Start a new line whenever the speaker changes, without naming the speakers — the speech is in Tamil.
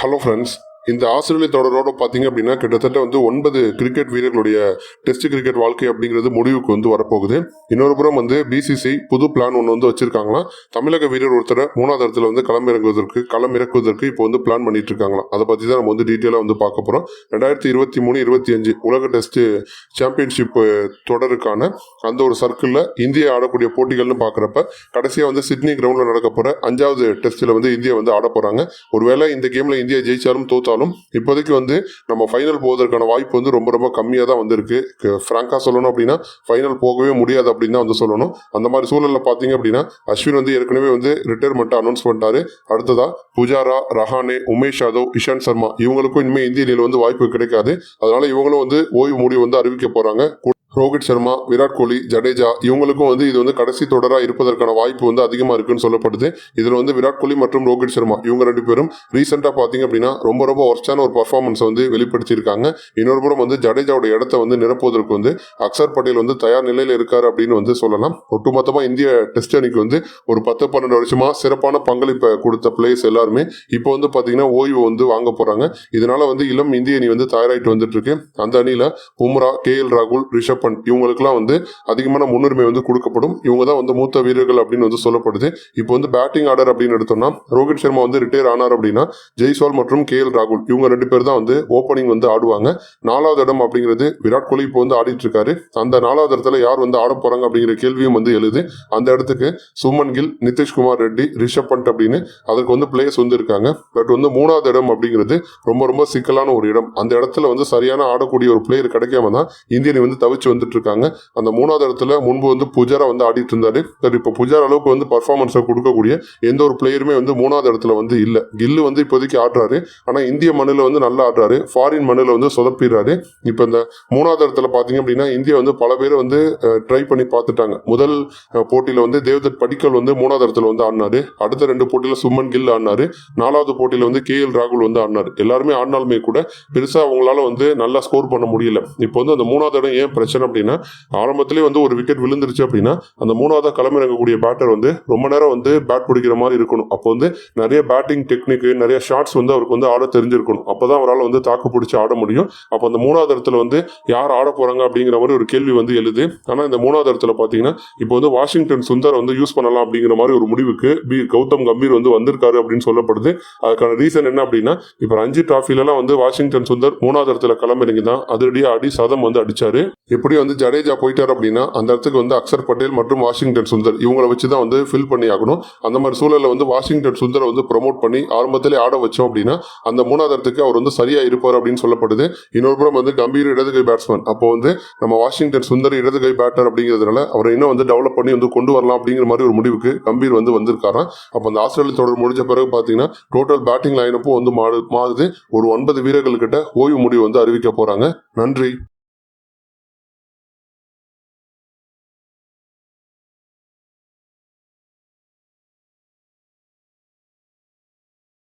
ஹலோ ஃப்ரெண்ட்ஸ் இந்த ஆஸ்திரேலிய தொடரோட பார்த்தீங்க அப்படின்னா கிட்டத்தட்ட வந்து ஒன்பது கிரிக்கெட் வீரர்களுடைய டெஸ்ட் கிரிக்கெட் வாழ்க்கை அப்படிங்கிறது முடிவுக்கு வந்து வரப்போகுது. இன்னொரு புறம் வந்து பிசிசி புது பிளான் ஒன்று வந்து வச்சிருக்காங்களாம். தமிழக வீரர் ஒருத்தரை மூணாவது இடத்துல வந்து களமிறங்குவதற்கு களம் இறக்குவதற்கு இப்போ வந்து பிளான் பண்ணிட்டு இருக்காங்களாம் அதை பற்றி தான் நம்ம வந்து டீட்டெயிலாக வந்து பார்க்க போகிறோம் ரெண்டாயிரத்தி இருபத்தி மூணு இருபத்தி அஞ்சு உலக டெஸ்ட் சாம்பியன்ஷிப் தொடருக்கான அந்த ஒரு சர்க்கிளில் இந்தியா ஆடக்கூடிய போட்டிகள்னு பார்க்குறப்ப கடைசியாக வந்து சிட்னி கிரவுண்டில் நடக்க போகிற அஞ்சாவது டெஸ்ட்டில் வந்து இந்தியா வந்து ஆட போகிறாங்க ஒருவேளை இந்த கேமில் இந்தியா ஜெயிச்சாலும் தோத்தாலும் இப்போதைக்கு வந்து நம்ம ஃபைனல் போவதற்கான வாய்ப்பு வந்து ரொம்ப ரொம்ப கம்மியாக தான் வந்திருக்கு. ஃப்ராங்காக சொல்லணும் அப்படின்னா ஃபைனல் போகவே முடியாது அப்படின்னு தான் வந்து சொல்லணும். அந்த மாதிரி சூழலில் பார்த்தீங்க அப்படின்னா அஸ்வின் வந்து ஏற்கனவே வந்து ரிட்டையர்மெண்ட்டை அனௌன்ஸ் பண்ணிட்டாரு. அடுத்ததா புஜாரா ரஹானே உமேஷ் யாதவ் இஷாந்த் சர்மா இவங்களுக்கும் இனிமேல் இந்திய அணியில் வந்து வாய்ப்பு கிடைக்காது. அதனால இவங்களும் வந்து ஓய்வு முடிவு வந்து அறிவிக்க போகிறாங்க ரோஹித் சர்மா விராட் கோலி ஜடேஜா இவங்களுக்கும் வந்து இது வந்து கடைசி தொடராக இருப்பதற்கான வாய்ப்பு வந்து அதிகமாக இருக்குன்னு சொல்லப்படுது. இதில் வந்து விராட் கோலி மற்றும் ரோஹித் சர்மா இவங்க ரெண்டு பேரும் ரீசெண்டாக பார்த்தீங்க அப்படின்னா ரொம்ப ரொம்ப ஒர்ஸ்டான ஒரு பர்ஃபார்மன்ஸ் வந்து வெளிப்படுத்தியிருக்காங்க. இன்னொரு புறம் வந்து ஜடேஜாவோட இடத்த வந்து நிரப்புவதற்கு வந்து அக்சர் பட்டேல் வந்து தயார் நிலையில் இருக்கார் அப்படின்னு வந்து சொல்லலாம். ஒட்டுமொத்தமாக இந்திய டெஸ்ட் அணிக்கு வந்து ஒரு பத்து பன்னெண்டு வருஷமா சிறப்பான பங்களிப்பை கொடுத்த பிளேயர்ஸ் எல்லாருமே இப்போ வந்து பார்த்தீங்கன்னா ஓய்வு வந்து வாங்க போகிறாங்க இதனால வந்து இளம் இந்திய அணி வந்து தயாராகிட்டு வந்துட்டு இருக்கு. அந்த அணியில் பும்ரா கே எல் ராகுல் ரிஷப் வீரப்பன் இவங்களுக்குலாம் வந்து அதிகமான முன்னுரிமை வந்து கொடுக்கப்படும். இவங்க தான் வந்து மூத்த வீரர்கள் அப்படின்னு வந்து சொல்லப்படுது. இப்போ வந்து பேட்டிங் ஆர்டர் அப்படின்னு எடுத்தோம்னா ரோஹித் சர்மா வந்து ரிட்டையர் ஆனார் அப்படின்னா ஜெய்ஸ்வால் மற்றும் கே எல் ராகுல் இவங்க ரெண்டு பேர் தான் வந்து ஓப்பனிங் வந்து ஆடுவாங்க. நாலாவது இடம் அப்படிங்கிறது விராட் கோலி இப்போ வந்து ஆடிட்டு இருக்காரு அந்த நாலாவது இடத்துல யார் வந்து ஆட போறாங்க அப்படிங்கிற கேள்வியும் வந்து எழுது. அந்த இடத்துக்கு சுமன் கில் நிதிஷ்குமார் ரெட்டி ரிஷப் பண்ட் அப்படின்னு அதற்கு வந்து பிளேயர்ஸ் வந்து இருக்காங்க. பட் வந்து மூணாவது இடம் அப்படிங்கிறது ரொம்ப ரொம்ப சிக்கலான ஒரு இடம். அந்த இடத்துல வந்து சரியான ஆடக்கூடிய ஒரு பிளேயர் கிடைக்காம தான் இந்தியனை வந்து தவிச்சு வந்துட்டு இருக்காங்க அந்த மூணாவது இடத்துல முன்பு வந்து புஜாரா வந்து ஆடிட்டு இருந்தாரு. பட் இப்போ புஜாரா அளவுக்கு வந்து பர்ஃபார்மன்ஸை கொடுக்கக்கூடிய எந்த ஒரு பிளேயருமே வந்து மூணாவது இடத்துல வந்து இல்லை. கில்லு வந்து இப்போதைக்கு ஆடுறாரு. ஆனால் இந்திய மண்ணில் வந்து நல்லா ஆடுறாரு. ஃபாரின் மண்ணில் வந்து சொதப்பிடுறாரு. இப்போ இந்த மூணாவது இடத்துல பார்த்தீங்க அப்படின்னா இந்தியா வந்து பல பேர் வந்து ட்ரை பண்ணி பார்த்துட்டாங்க முதல் போட்டியில் வந்து தேவதத் படிக்கல் வந்து மூணாவது இடத்துல வந்து ஆடினாரு. அடுத்த ரெண்டு போட்டியில் சுமன் கில் ஆடினாரு. நாலாவது போட்டியில் வந்து கே எல் ராகுல் வந்து ஆடினார். எல்லாருமே ஆடினாலுமே கூட பெருசாக அவங்களால வந்து நல்லா ஸ்கோர் பண்ண முடியல. இப்போ வந்து அந்த மூணாவது இடம் ஏன் பிரச்சனை அப்படின்னா ஆரம்பத்திலே வந்து ஒரு விக்கெட் விழுந்துருச்சு அப்படின்னா அந்த மூணாவதாக களமிறங்கக்கூடிய பேட்டர் வந்து ரொம்ப நேரம் வந்து பேட் பிடிக்கிற மாதிரி இருக்கணும். அப்போ வந்து நிறைய பேட்டிங் டெக்னிக் நிறைய ஷாட்ஸ் வந்து அவருக்கு வந்து ஆட தெரிஞ்சிருக்கணும். அப்போ தான் அவரால் வந்து தாக்கு பிடிச்சி ஆட முடியும். அப்போ அந்த மூணாவது இடத்துல வந்து யார் ஆட போகிறாங்க அப்படிங்கிற மாதிரி ஒரு கேள்வி வந்து எழுது. ஆனால் இந்த மூணாவது இடத்துல பார்த்தீங்கன்னா இப்போ வந்து வாஷிங்டன் சுந்தர் வந்து யூஸ் பண்ணலாம் அப்படிங்கிற மாதிரி ஒரு முடிவுக்கு பி கௌதம் கம்பீர் வந்து வந்திருக்காரு அப்படின்னு சொல்லப்படுது. அதுக்கான ரீசன் என்ன அப்படின்னா இப்போ ரஞ்சி டிராஃபிலலாம் வந்து வாஷிங்டன் சுந்தர் மூணாவது இடத்துல களமிறங்கி தான் அதிரடியாக அடி சதம் வந்து அடிச்சாரு. எப்படி எப்படி வந்து ஜடேஜா போயிட்டார் அப்படின்னா அந்த இடத்துக்கு வந்து அக்சர் பட்டேல் மற்றும் வாஷிங்டன் சுந்தர் இவங்கள வச்சு தான் வந்து ஃபில் பண்ணி ஆகணும். அந்த மாதிரி சூழலில் வந்து வாஷிங்டன் சுந்தரை வந்து ப்ரொமோட் பண்ணி ஆரம்பத்திலே ஆட வச்சோம் அப்படின்னா அந்த மூணாவது இடத்துக்கு அவர் வந்து சரியாக இருப்பார் அப்படின்னு சொல்லப்படுது. இன்னொரு புறம் வந்து கம்பீர் இடதுகை பேட்ஸ்மேன் அப்போ வந்து நம்ம வாஷிங்டன் சுந்தர் இடதுகை பேட்டர் அப்படிங்கிறதுனால அவரை இன்னும் வந்து டெவலப் பண்ணி வந்து கொண்டு வரலாம் அப்படிங்கிற மாதிரி ஒரு முடிவுக்கு கம்பீர் வந்து வந்திருக்காராம். அப்போ அந்த ஆஸ்திரேலிய தொடர் முடிஞ்ச பிறகு பார்த்தீங்கன்னா டோட்டல் பேட்டிங் லைனப்பும் வந்து மாறு மாறுது. ஒரு ஒன்பது வீரர்கள் கிட்ட ஓய்வு முடிவு வந்து அறிவிக்க போகிறாங்க நன்றி.